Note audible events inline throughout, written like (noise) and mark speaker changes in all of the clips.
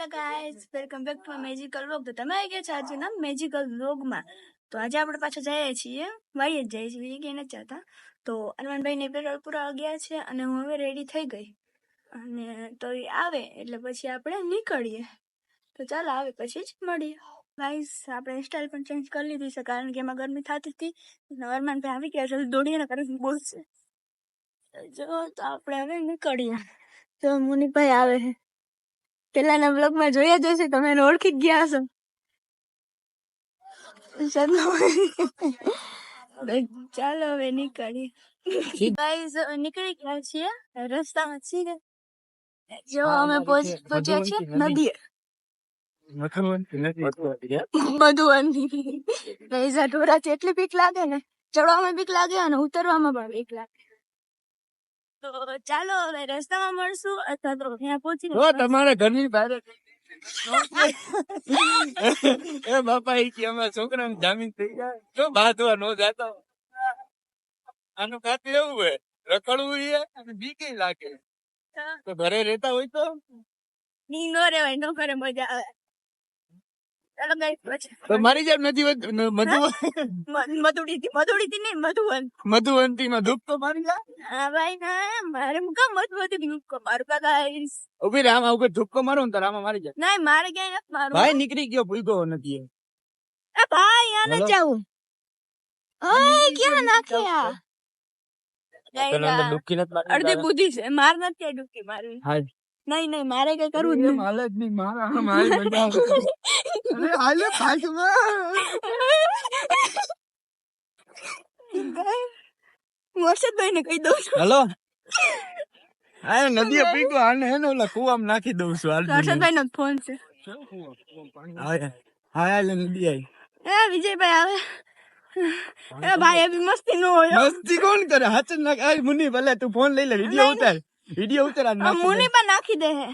Speaker 1: Hello guys welcome back to magical vlog તો તમે આવી ગયા છો આજના મેજિકલ વ્લોગમાં તો આજે આપણે પાછા જઈએ છીએ. વાઈએ જ જઈએ છીએ. કે નથી જતા. તો અરમાનભાઈને પેટ્રોલ પૂરા ગયા છે અને હું હવે રેડી થઈ ગઈ. અને તો એ આવે. એટલે પછી આપણે નીકળીએ. તો ચાલો આવે પછી જ મળીએ. ગાઈઝ આપણે સ્ટાઇલ પણ ચેન્જ કરી લીધી છે. કારણ કે એમાં ગરમી થતી હતી. અરમાનભાઈ આવી ગયા છે. દોડીને કારણ બોલશે. જો, તો આપણે હવે નીકળીએ. તો મુનિભાઈ આવે છે. પેલાના બ્લોગમાં જોયા જ હશે તમે એને ઓળખી જ ગયા હશો. ચાલો. ચાલો હવે નીકળીએ. ગાઈઝ નીકળી ગયા છીએ. રસ્તામાં છીએ. જો અમે પહોંચ- પહોંચ્યા છીએ નદીએ. બધું ગાઈઝ આ ઢોરાથી એટલી બીક લાગે ને ચડવામાં બીક લાગે અને ઉતરવામાં પણ બીક લાગે. તો ચાલો હવે રસ્તામાં મળશું અથવા તો ત્યાં પહોંચી
Speaker 2: જો તમારા ઘરની બહાર એ બાપા એ કે અમારા છોકરાને જામીન થઈ જાય. જો બાંધવા નો જાતો આનું ખાતું એવું હોય. રખડવું છે અને બીકે લાગે. તો ઘરે રહેતા હોય તો?
Speaker 1: ની નો રેવાય નો કરે મજા આવે.
Speaker 2: તો મારી જેમ નથી મધુ
Speaker 1: મધુડી થી મધુડી થી નહીં મધુવન
Speaker 2: મધુવંતી. માં ધૂપ તો મારી જા
Speaker 1: હા ભાઈ ના મારે મુકામ મધુવતી કો મારું કા ગાઈસ
Speaker 2: ઊભી રે આમાં ઉપર ધૂપકો મારો ને તાર રામ મારી જાય.
Speaker 1: નહીં મારે ક્યાંય નથી મારું
Speaker 2: ભાઈ નીકળી ગયો ભૂલકો નથી એ.
Speaker 1: ભાઈ આને જાઉં ઓય ક્યાં નાખ્યા? અડધી? બુદ્ધિ છે માર નથી ડૂબકી મારવી. નહીં નહીં મારે કઈ કરવું જ નહીં.
Speaker 2: હાલે જ નહીં, મારા મારી આવે. અરે હાલે માં.
Speaker 1: વર્ષદભાઈ ને કહી દઉં છું.
Speaker 2: હલો? આ નદીએ પીગો આને હે ને ઓલા કુવામાં નાખી દઉં છું હાલ
Speaker 1: હર્ષદભાઈ નો ફોન છે.
Speaker 2: હા હા હાલ નદી આવી.
Speaker 1: એ વિજયભાઈ આવે. એ ભાઈ અભી મસ્તી નો હોય.
Speaker 2: મસ્તી કોણ કરે? જ નાખ. આ મુની ભલે તું ફોન લઈ લે વિડિયો ઉતાર. વિડિયો ઉતરા ના
Speaker 1: મુનિ. પણ નાખી દે હે.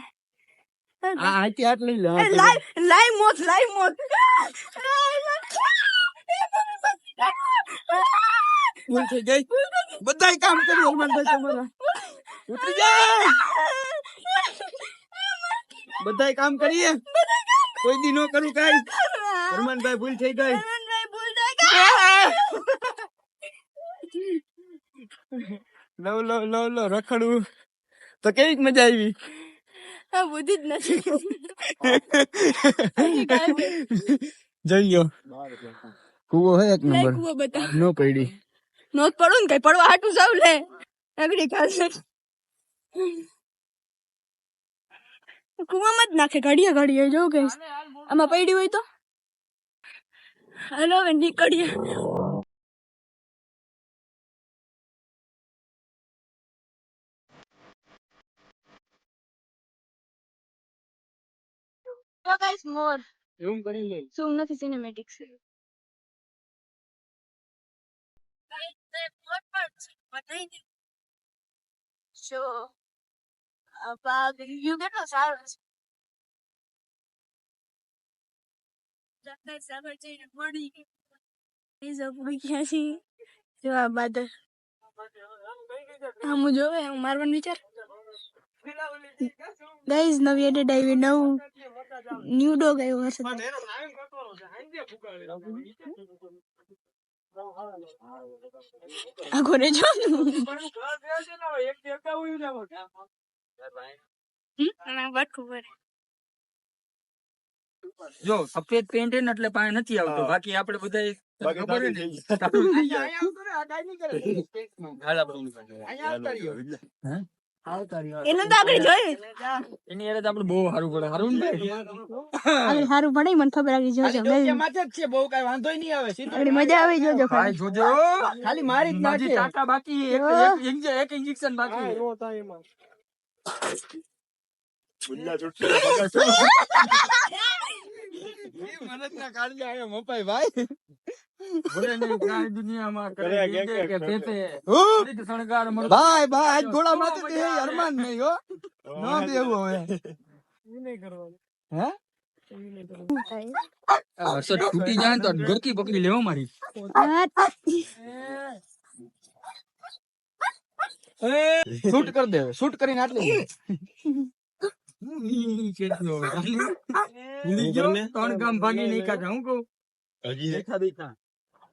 Speaker 2: આ આથી હાથ લઈ લે.
Speaker 1: લાઈવ લાઈવ મોત લાઈવ મોત.
Speaker 2: ભૂલ થઈ ગઈ. બધાય કામ કર્યું હનુમાનભાઈ તમારા. ઉતરી જાય. બધાય કામ કરીએ. કોઈ દી નો કરું કાઈ. હનુમાનભાઈ ભૂલ થઈ ગઈ. લવ લવ લવ લવ રખડવું તો કેવી મજા આવી?
Speaker 1: બુદ્ધિ જ નથી (laughs)
Speaker 2: જઈ ગયો કુવો હે એક નંબર?
Speaker 1: કુવો બતા
Speaker 2: નો પડી.
Speaker 1: નો પડું ને કઈ પડવા હાટું સૌ લે. આગળી ખાશે કુવામાં જ નાખે ઘડીએ ઘડીએ જો કે આમાં પડી હોય તો? હાલો હવે નીકળીએ. ગાઈસ મોર
Speaker 2: એવું કરી લે
Speaker 1: શું નથી સિનેમેટિક જો આ ભાગ વ્યૂ કેટલો સારો છે જગત સાગર જઈને મળી ગઈ જો ગયા છી જો આ બાદલ આમ જોવે હું મારવાનું વિચાર ગાઈઝ નવી એડેડ આવી નવું ન્યુ ડોગ આવ્યો હશે આગો રે જો
Speaker 3: જો સફેદ પેન્ટ હે ને એટલે પાણી નથી આવતો. બાકી આપણે બધા ખબર હે?
Speaker 1: એને તો આગળ
Speaker 3: એની આપણે બહુ સારું પડે. સારું ને ભાઈ?
Speaker 1: સારું પડે મને ખબર આવી જોજો
Speaker 2: માથે જ છે બહુ કઈ વાંધો નહીં આવે. સીધું
Speaker 1: મજા આવી જોજો ખાલી.
Speaker 3: જોજો.
Speaker 2: ખાલી મારી જ નાખે.
Speaker 3: ટાંકા બાકી એક ઇન્જેક્શન બાકી. (laughs) (laughs) (laughs)
Speaker 2: મનત ના કાઢી આયો મપાઈ ભાઈ.
Speaker 3: ભલે નહીં, કાંઈ દુનિયામાં કરે
Speaker 2: કરે કે
Speaker 3: કે કે
Speaker 2: કે
Speaker 3: તે તે.
Speaker 2: હું?
Speaker 3: ફરીથી શણગાર મળે.
Speaker 2: ભાઈ ભાઈ આજ ઘોડા માથે તે અરમાન નહીં હો. ન બેવું હવે. હે?
Speaker 3: આ હર્ષદ તૂટી જાય ને તો ગરકી પકડી લેવો મારી.
Speaker 2: શૂટ કરી દે શૂટ કરીને આટલી.
Speaker 3: ભૂલી (laughs) ગયો ત્રણ ગામ ભાગી નહીં કાઢા હું કહું
Speaker 2: દેખા દેખા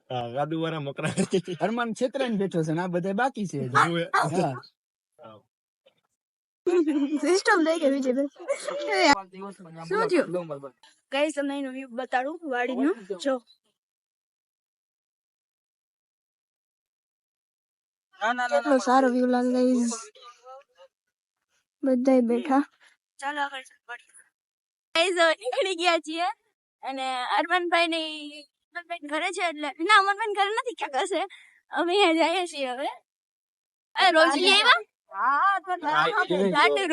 Speaker 2: હા ગાદુ વાળા મકરા
Speaker 3: હનુમાન ક્ષેત્ર બેઠો છે ને આ બધા બાકી છે હજી. હા.
Speaker 1: સિસ્ટમ થઈ ગઈ વિજયભાઈ શું થયું કઈ સમયનું વ્યૂ બતાડું વાડીનું જો કેટલો સારો વ્યૂ લાગે guys. બધાય બેઠા ચાલો આગળ ગાઈઝ નીકળી ગયા છીએ અને અરમાનભાઈ ની અરમાનભાઈ ઘરે છે એટલે ના અમરભાઈ ઘરે નથી ક્યાંક હશે? અમે અહીંયા જઈએ છીએ હવે. અરે રોજી આવ્યા?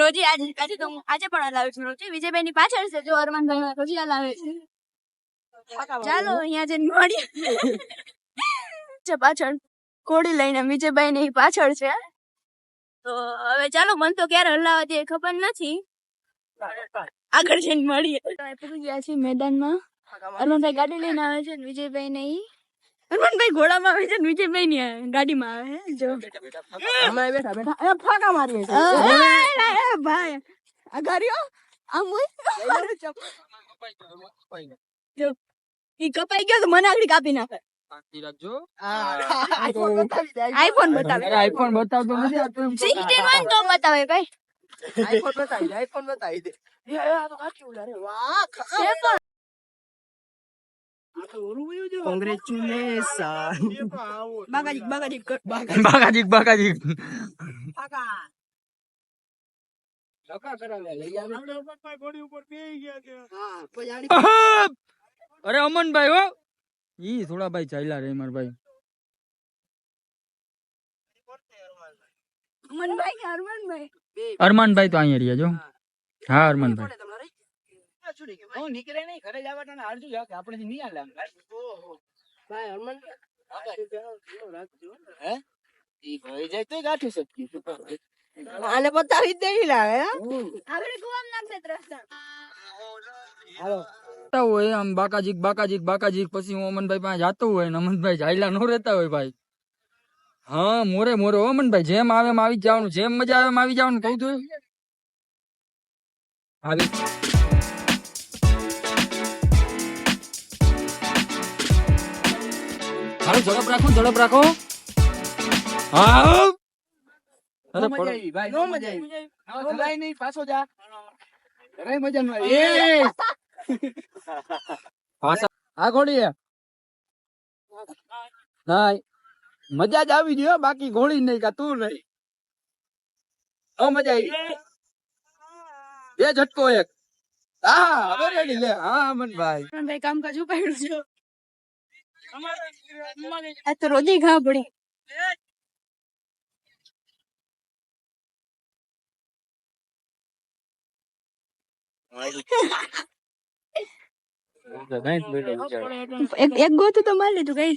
Speaker 1: રોજી આજે આજે તો આજે પણ હલાવું છું રોજી. વિજયભાઈ ની પાછળ છે જો અરમાનભાઈ રોજી હલાવે છે. ચાલો અહીંયા જઈને મળીએ. છે પાછળ કોડી લઈને વિજયભાઈ ની પાછળ છે. તો હવે ચાલો મન તો ક્યારે હલાવા દે ખબર નથી. આગળ જઈને મળીએ. પૂરી ગયા છે મેદાનમાં. અરમાનભાઈ ગાડી લઈને આવે છે ને વિજયભાઈ ને ઈ. અરમાનભાઈ ઘોડામાં આવે છે ને વિજયભાઈ ની ગાડીમાં આવે છે જો.
Speaker 3: બેઠા બેઠા એ ફાકા મારીએ છે.
Speaker 1: ભાઈ. આ ગાડીઓ આમ હોય? જો ઈ કપાઈ ગયો તો મને આગળ કાપી નાખે.
Speaker 2: આઈફોન બતાવી દે
Speaker 1: આઈફોન. બતાવે.
Speaker 3: આઈફોન બતાવતો નથી એમ
Speaker 1: સિક્સટીન તો બતાવે ભાઈ.
Speaker 2: આઈફોન બતાવી દે આઈફોન બતાવી દે એ એ, આ તો કાચી ઉડા રે. વાહ
Speaker 1: પણ
Speaker 2: કોંગ્રેચ્યુલેશન
Speaker 1: બાગાજી બાગાજી
Speaker 3: અરે અમનભાઈ હો. ઈ થોડા ભાઈ ચાલ્યા રે માર ભાઈ.
Speaker 1: અમનભાઈ કે હરમનભાઈ?
Speaker 3: અરમાનભાઈ તો અહીંયા રહ્યા જો. હા. અરમાનભાઈ.
Speaker 2: નીકળે? નહીં ઘરે જવા તો હાલ શું આપણે નહીં હાલે ભાઈ હરમન હે ઈ ભાઈ જાય તોય ગાંઠી શકીએ આને બતાવી જ દેવી લાગે
Speaker 1: આગળ કુવામ નાખશે રસ્તા
Speaker 2: હાલો.
Speaker 3: હોય આમ બાકાજીક બાકાજીક બાકાજીક. પછી હું અમનભાઈ પાસે જાતો હોય ને અમનભાઈ જાયલા નો રહેતા હોય ભાઈ. હા મોરે મોરે. હો મનભાઈ જેમ આવે એમ આવી જવાનું. જેમ મજા આવે એમ આવી જવાનું. કહું છું આવી. હાલો ઝડપ રાખો ઝડપ રાખો. હા અરે
Speaker 2: મજા આવી ભાઈ નો મજા આવી. હવે નહીં પાછો જા. ઘરાય મજા નો આવી
Speaker 3: એ હે ના મજા જ આવી ગયો બાકી ઘોડી નહીં કા તું નહીં. હવે મજા આવી બે ઝટકો એક. હા હવે રેડી લે. હા અમનભાઈ
Speaker 1: હરમનભાઈ કામકાજ ઉપાડ્યું છે. આ તો રોજી ઘા પડી એક એક ગોતું તો મારી લીધું કઈ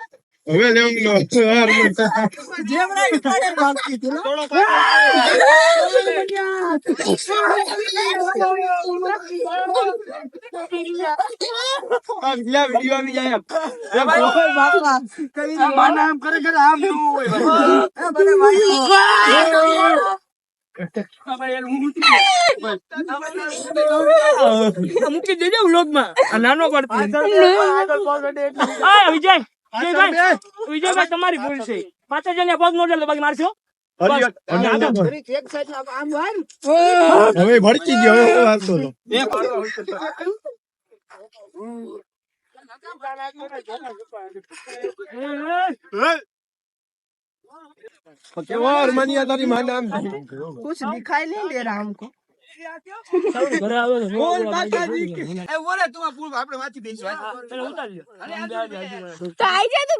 Speaker 1: હવે
Speaker 2: લેવું લો.
Speaker 3: મૂકી દેજો વ્લોગમાં નાનો પડતી. વિજય વિજયભાઈ વિજયભાઈ તમારી ભૂલ છે પાછા જઈને પગ મોડેલ બાકી મારશો
Speaker 2: એક સાઈડ આમ વાળ
Speaker 4: હવે ભડકી ગયો હવે હું વાગતો હતો કેવો અરમાનિયા તારી માં નામ
Speaker 2: कुछ दिखाई नहीं दे रहा हमको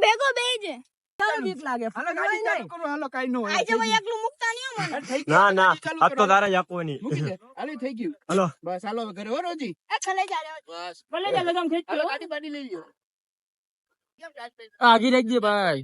Speaker 1: ભેગો બેજ
Speaker 2: હાલો બીક લાગે? હાલો ગાડી ચાલુ કરો. હાલો કાઈ નો.
Speaker 4: ના આ તો. જ
Speaker 2: હાલો થઈ ગયું.
Speaker 4: હાલો.
Speaker 2: બસ હાલો હવે ઘરે હો રોજી.
Speaker 1: એ ખલે જા રે
Speaker 2: બસ.
Speaker 3: ભલે ચાલ લગામ ખેંચ
Speaker 2: હાલો ગાડી બાડી લઈ લ્યો.
Speaker 3: આગી રાખજે ભાઈ.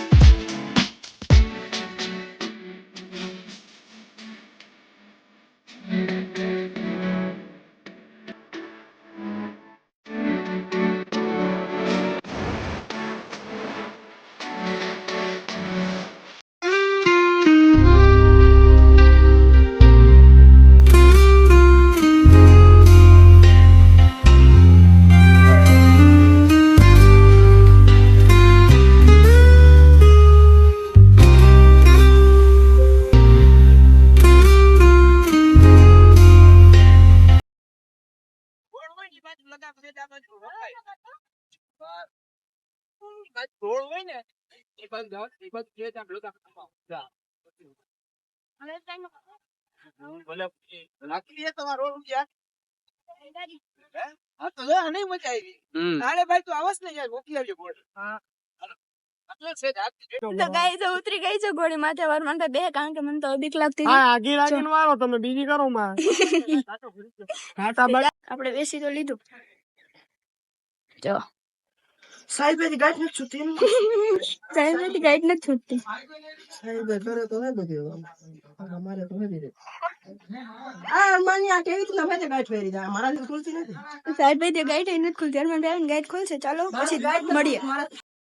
Speaker 2: હોય ને. જા. રાખી તમારો રોલ ક્યાં? હા તો મજા આવી. ભાઈ તું આવસ ને યાર મોકલી આવજો. હા.
Speaker 1: તો ઉતરી ગઈ છે ઘોડી માથે વરમાન બે કારણ કે મને તો બીક લાગતી
Speaker 5: આગી રાખીને વાળો તમે બીજી કરો માં (laughs)
Speaker 1: આપણે બેસી તો લીધું જો
Speaker 2: સાહેબ ગાઈડ (laughs) નથી છૂટી
Speaker 1: સાહેબ ગાઈડ નથી છૂટતી
Speaker 2: સાહેબ કરે તો હે બધું. અમારે તો નથી આ માની આ કેવી રીતના ભાઈ ગાંઠ ફેરી જાય? મારા થી ખુલતી નથી.
Speaker 1: સાહેબ ભાઈ તે ગાઈડ નથી ખુલતી. હરમાન ભાઈ ગાઈડ ખોલશે. ચાલો પછી મળીએ.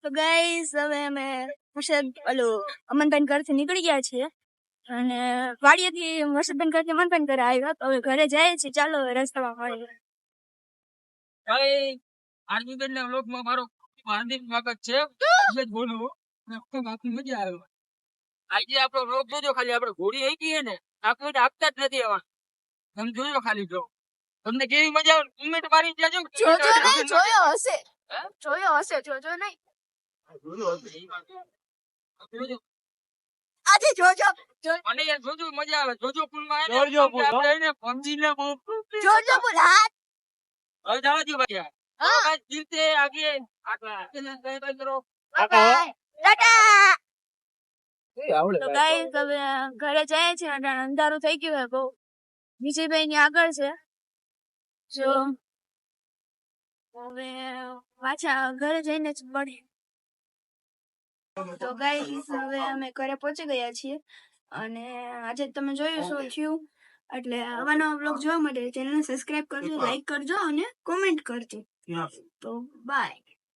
Speaker 1: તો ગાઈસ હવે અમે હર્ષદ ઓલું અમનભાઈ ઘરથી નીકળી ગયા છીએ. અને વાડીએથી હર્ષદભાઈ ઘરથી અમનભાઈ ઘરે આવ્યા. તો હવે ઘરે જાય છે. ચાલો રસ્તામાં મળીએ.
Speaker 3: ભાઈ બેન ના વ્લોગમાં મારો હાર્દિક સ્વાગત છે. એટલે જ બોલું આખો બાકી મજા આવ્યો આજે આપણો રોગ જોજો ખાલી આપણે ઘોડી આવી ગઈ ને આખું આપતા જ નથી આવા. તમે જોયો ખાલી જો. તમને કેવી મજા આવે? કમેન્ટ મારી દેજો
Speaker 1: જોજો નહીં જોયો હશે. જોયો હશે જોજો નહીં.
Speaker 3: જોજો.
Speaker 1: આજે જોજો.
Speaker 3: મને યાર જોજો મજા આવે. જોજો પુલમાં
Speaker 5: જોજો પુલ,
Speaker 3: આપણે એને સમજીને બહુ
Speaker 1: જોજો પુલ હાથ
Speaker 3: હવે જવા દો ભાઈ જીવતે આગે આટલા. એને કઈ કઈ કરો
Speaker 1: બાય ટાટા.
Speaker 2: આવડે
Speaker 1: તો ગાઈસ ઘરે જાય છે અંધારું થઈ ગયું હે બહુ. વિજયભાઈ ની આગળ છે. જો હવે પાછા ઘરે જઈને જ મળે. તો ગાઈસ હવે અમે ઘરે પહોંચી ગયા છીએ. અને આજે તમે જોયું શું થયું? એટલે આવા નવા બ્લોગ જોવા માટે ચેનલ સબસ્ક્રાઇબ કરજો લાઈક કરજો અને કોમેન્ટ કરજો. તો બાય